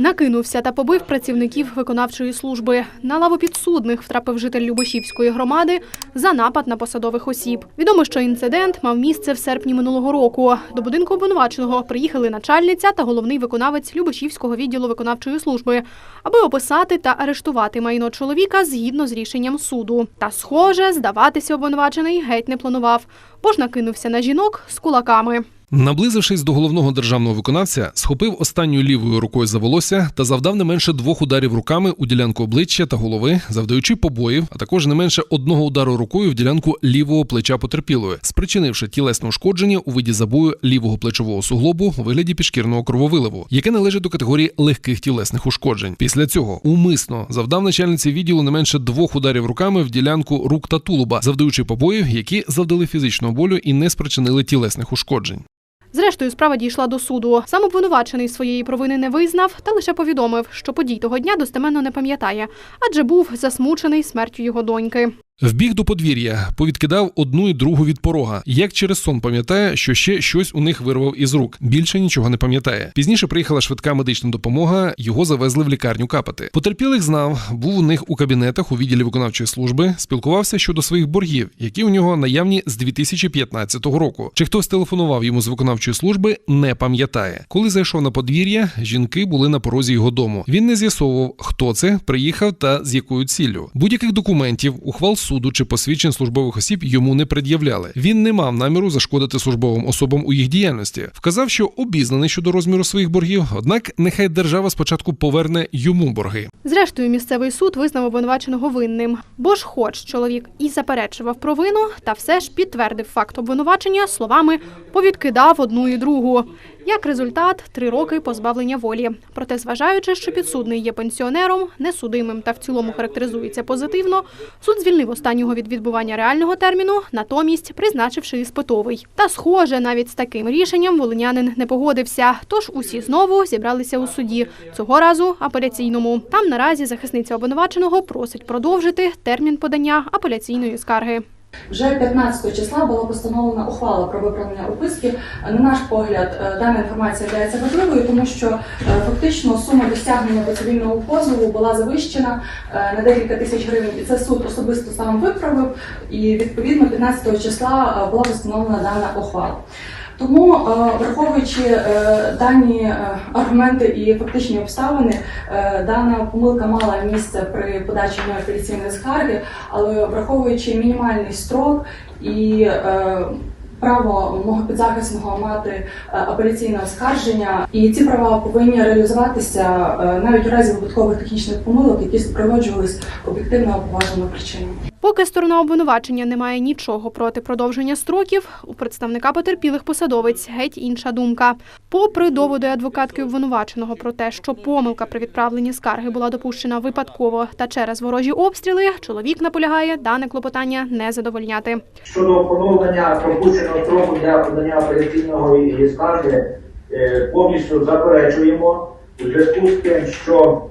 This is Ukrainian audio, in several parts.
Накинувся та побив працівників виконавчої служби. На лаву підсудних втрапив житель Любошівської громади за напад на посадових осіб. Відомо, що інцидент мав місце в серпні минулого року. До будинку обвинуваченого приїхали начальниця та головний виконавець Любошівського відділу виконавчої служби, аби описати та арештувати майно чоловіка згідно з рішенням суду. Та, схоже, здаватися обвинувачений геть не планував, бо ж накинувся на жінок з кулаками. Наблизившись до головного державного виконавця, схопив останньою лівою рукою за волосся та завдав не менше двох ударів руками у ділянку обличчя та голови, завдаючи побоїв, а також не менше одного удару рукою в ділянку лівого плеча потерпілої, спричинивши тілесне ушкодження у виді забою лівого плечового суглобу у вигляді пішкірного крововиливу, яке належить до категорії легких тілесних ушкоджень. Після цього умисно завдав начальниці відділу не менше двох ударів руками в ділянку рук та тулуба, завдаючи побоїв, які завдали фізичного болю і не спричинили тілесних ушкоджень. Зрештою, справа дійшла до суду. Сам обвинувачений своєї провини не визнав та лише повідомив, що подій того дня достеменно не пам'ятає, адже був засмучений смертю його доньки. Вбіг до подвір'я, повідкидав одну і другу від порога. Як через сон пам'ятає, що ще щось у них вирвав із рук. Більше нічого не пам'ятає. Пізніше приїхала швидка медична допомога. Його завезли в лікарню капати. Потерпілих знав, був у них у кабінетах у відділі виконавчої служби, спілкувався щодо своїх боргів, які у нього наявні з 2015 року. Чи хтось телефонував йому з виконавчої служби, не пам'ятає. Коли зайшов на подвір'я, жінки були на порозі його дому. Він не з'ясовував, хто це приїхав та з якою ціллю. Будь-яких документів, ухвал суду чи посвідчень службових осіб йому не пред'являли. Він не мав наміру зашкодити службовим особам у їх діяльності. Вказав, що обізнаний щодо розміру своїх боргів, однак нехай держава спочатку поверне йому борги. Зрештою, місцевий суд визнав обвинуваченого винним. Бо ж, хоч чоловік і заперечував провину, та все ж підтвердив факт обвинувачення словами повідкидав одну і другу. Як результат, три роки позбавлення волі. Проте, зважаючи, що підсудний є пенсіонером, несудимим та в цілому характеризується позитивно, суд звільнив останнього від відбування реального терміну, натомість призначивши іспитовий. Та, схоже, навіть з таким рішенням волинянин не погодився. Тож усі знову зібралися у суді. Цього разу апеляційному. Там наразі захисниця обвинуваченого просить продовжити термін подання апеляційної скарги. Вже 15 числа була постановлена ухвала про виправлення описки. На наш погляд, е, дана інформація є важливою, тому що е, фактично сума досягнення до цивільного позову була завищена е, на декілька тисяч гривень, і це суд особисто сам виправив. І відповідно 15 числа була постановлена дана ухвала. Тому, е, враховуючи е, дані е, аргументи і фактичні обставини, дана помилка мала місце при подачі мною апеляційної скарги, але враховуючи мінімальний строк і право мого підзахисного мати апеляційне оскарження, і ці права повинні реалізуватися навіть у разі випадкових технічних помилок, які супроводжувались об'єктивно поважними причинами. Поки сторона обвинувачення не має нічого проти продовження строків, у представника потерпілих посадовець геть інша думка. Попри доводи адвокатки обвинуваченого про те, що помилка при відправленні скарги була допущена випадково та через ворожі обстріли, чоловік наполягає дане клопотання не задовольняти. Щодо поновлення пропущеного строку для подання апеляційного скарги, е, повністю заперечуємо у зв'язку з тим, що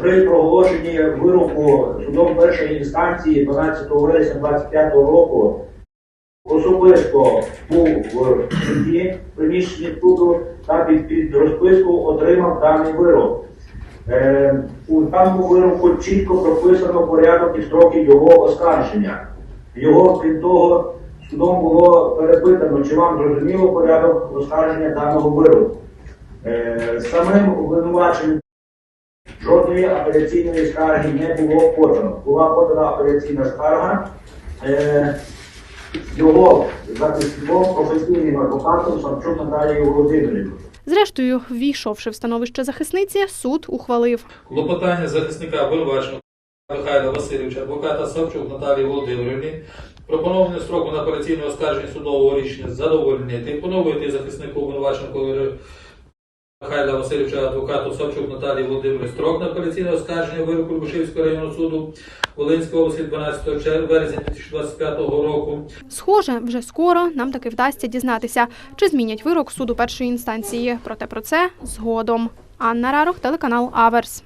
при проголошенні вироку судом першої інстанції 12 вересня 2025 року особисто був в суді приміщенні суду та під, під розписку отримав даний вирок. Е, У даному вироку чітко прописано порядок і строки його оскарження. Його, крім того, судом було перепитано, чи вам зрозуміло порядок оскарження даного вироку. Е, Самим обвинуваченням жодної апеляційної скарги не було подано. Була подана апеляційна скарга е, його захисником, професійним адвокатом Самчук Наталією Володимирівною. Зрештою, ввійшовши в становище захисниці, суд ухвалив. Клопотання захисника обвинуваченого Михайла Васильовича, адвоката Савчук Наталії Володимирівни, пропонований строку на операційне оскарження судового рішення задовольнити, поновити захиснику обвинуваченого Михайла Васильовича, адвокату Осопчук Наталії Володимир строк на апеляційне оскарження вироку Любошівського районного суду Волинської області 12 чер- березня 2025 року. Схоже, вже скоро нам таки вдасться дізнатися, чи змінять вирок суду першої інстанції. Проте про це згодом. Анна Рарох, телеканал Аверс.